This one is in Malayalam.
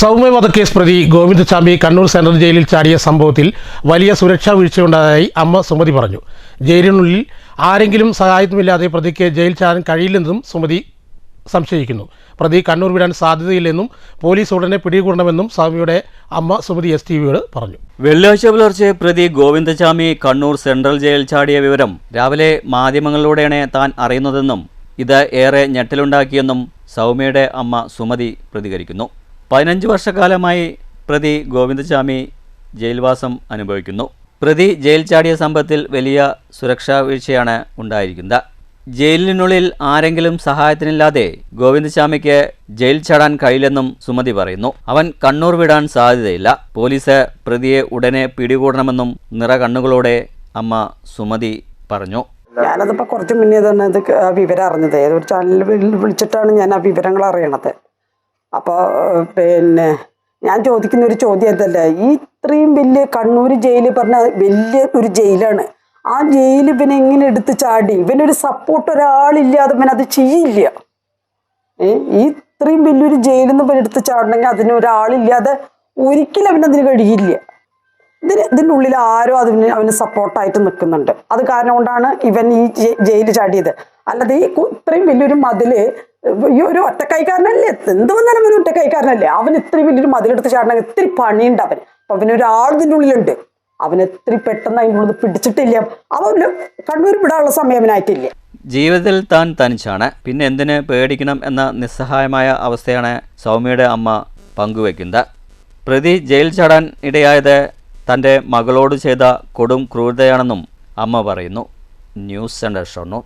സൗമ്യ വധക്കേസ് പ്രതി ഗോവിന്ദചാമി കണ്ണൂർ സെൻട്രൽ ജയിലിൽ ചാടിയ സംഭവത്തിൽ വലിയ സുരക്ഷാ വീഴ്ചയുണ്ടായതായി അമ്മ സുമതി പറഞ്ഞു. ജയിലിനുള്ളിൽ ആരെങ്കിലും സഹായത്തുമില്ലാതെ പ്രതിക്ക് ജയിൽ ചാടാൻ കഴിയില്ലെന്നും സുമതി സംശയിക്കുന്നു. പ്രതി കണ്ണൂർ വിടാൻ സാധ്യതയില്ലെന്നും പോലീസ് ഉടനെ പിടികൂടണമെന്നും സൗമ്യയുടെ അമ്മ സുമതി എസ് പറഞ്ഞു. വെള്ളിയാഴ്ച പുലർച്ചെ പ്രതി ഗോവിന്ദചാമി കണ്ണൂർ സെൻട്രൽ ജയിൽ ചാടിയ വിവരം രാവിലെ മാധ്യമങ്ങളിലൂടെയാണ് താൻ അറിയുന്നതെന്നും ഇത് ഏറെ ഞെട്ടലുണ്ടാക്കിയെന്നും സൗമ്യയുടെ അമ്മ സുമതി പ്രതികരിക്കുന്നു. പതിനഞ്ച് വർഷക്കാലമായി പ്രതി ഗോവിന്ദസ്വാമി ജയിൽവാസം അനുഭവിക്കുന്നു. പ്രതി ജയിൽ ചാടിയ സംഭവത്തിൽ വലിയ സുരക്ഷാ വീഴ്ചയാണ് ഉണ്ടായിരിക്കുന്നത്. ജയിലിനുള്ളിൽ ആരെങ്കിലും സഹായത്തിനില്ലാതെ ഗോവിന്ദസ്വാമിക്ക് ജയിൽ ചാടാൻ കഴിയില്ലെന്നും സുമതി പറയുന്നു. അവൻ കണ്ണൂർ വിടാൻ സാധ്യതയില്ല. പോലീസ് പ്രതിയെ ഉടനെ പിടികൂടണമെന്നും നിറ കണ്ണുകളോടെ അമ്മ സുമതി പറഞ്ഞു. ഞാനതിപ്പോൾ കുറച്ച് മുന്നേ തന്നെ ഇത് വിവരം അറിഞ്ഞത്. ഏതൊരു ചാനലിൽ വിളിച്ചിട്ടാണ് ഞാൻ ആ വിവരങ്ങൾ അറിയണത്. അപ്പോൾ പിന്നെ ഞാൻ ചോദിക്കുന്ന ഒരു ചോദ്യം എന്തല്ലേ ഈ ഇത്രയും വലിയ കണ്ണൂർ ജയിൽ പറഞ്ഞ വലിയ ഒരു ജയിലാണ്. ആ ജയിൽ ഇവനെ എങ്ങനെ എടുത്ത് ചാടി ഇവനൊരു സപ്പോർട്ട് ഒരാളില്ലാതെ അത് ചെയ്യില്ല. ഈ ഇത്രയും വലിയൊരു ജയിലിൽ നിന്ന് ഇവൻ എടുത്ത് ചാടണമെങ്കിൽ അതിന് ഒരാളില്ലാതെ ഒരിക്കലും അവനതിന് കഴിയില്ല. ഇതിന് ഇതിനുള്ളിൽ ആരോ അതിന് അവന് സപ്പോർട്ടായിട്ട് നിൽക്കുന്നുണ്ട്. അത് കാരണം കൊണ്ടാണ് ഇവൻ ഈ ജയിലിൽ ചാടിയത്. അല്ലാതെ ഈ ഇത്രയും വലിയൊരു മതിൽ ഒരു ഒറ്റക്കൈക്കാരനല്ലേ? എന്ത് വന്നാലും അവൻ ഒറ്റക്കൈക്കാരനല്ലേ? അവൻ ഇത്രയും വലിയൊരു മതിലെടുത്ത് ചാടണമെങ്കിൽ ഇത്തിരി പണിയുണ്ട് അവൻ അപ്പൊ അവനൊരാൾ ഇതിന്റെ ഉള്ളിലുണ്ട്. അവൻ എത്ര പെട്ടെന്ന് അതിന്റെ ഉള്ളിൽ പിടിച്ചിട്ടില്ല. അവന് കണ്ണൂർ വിടാനുള്ള സമയം അവനായിട്ടില്ല ജീവിതത്തിൽ താൻ തനിച്ചാണ്. പിന്നെ എന്തിന് പേടിക്കണം എന്ന നിസ്സഹായമായ അവസ്ഥയാണ് സൗമ്യയുടെ അമ്മ പങ്കുവെക്കുന്നത്. പ്രതി ജയിൽ ചാടാൻ ഇടയായത് തന്റെ മകളോട് ചെയ്ത കൊടും ക്രൂരതയാണെന്നും അമ്മ പറയുന്നു. News centre Shoranur.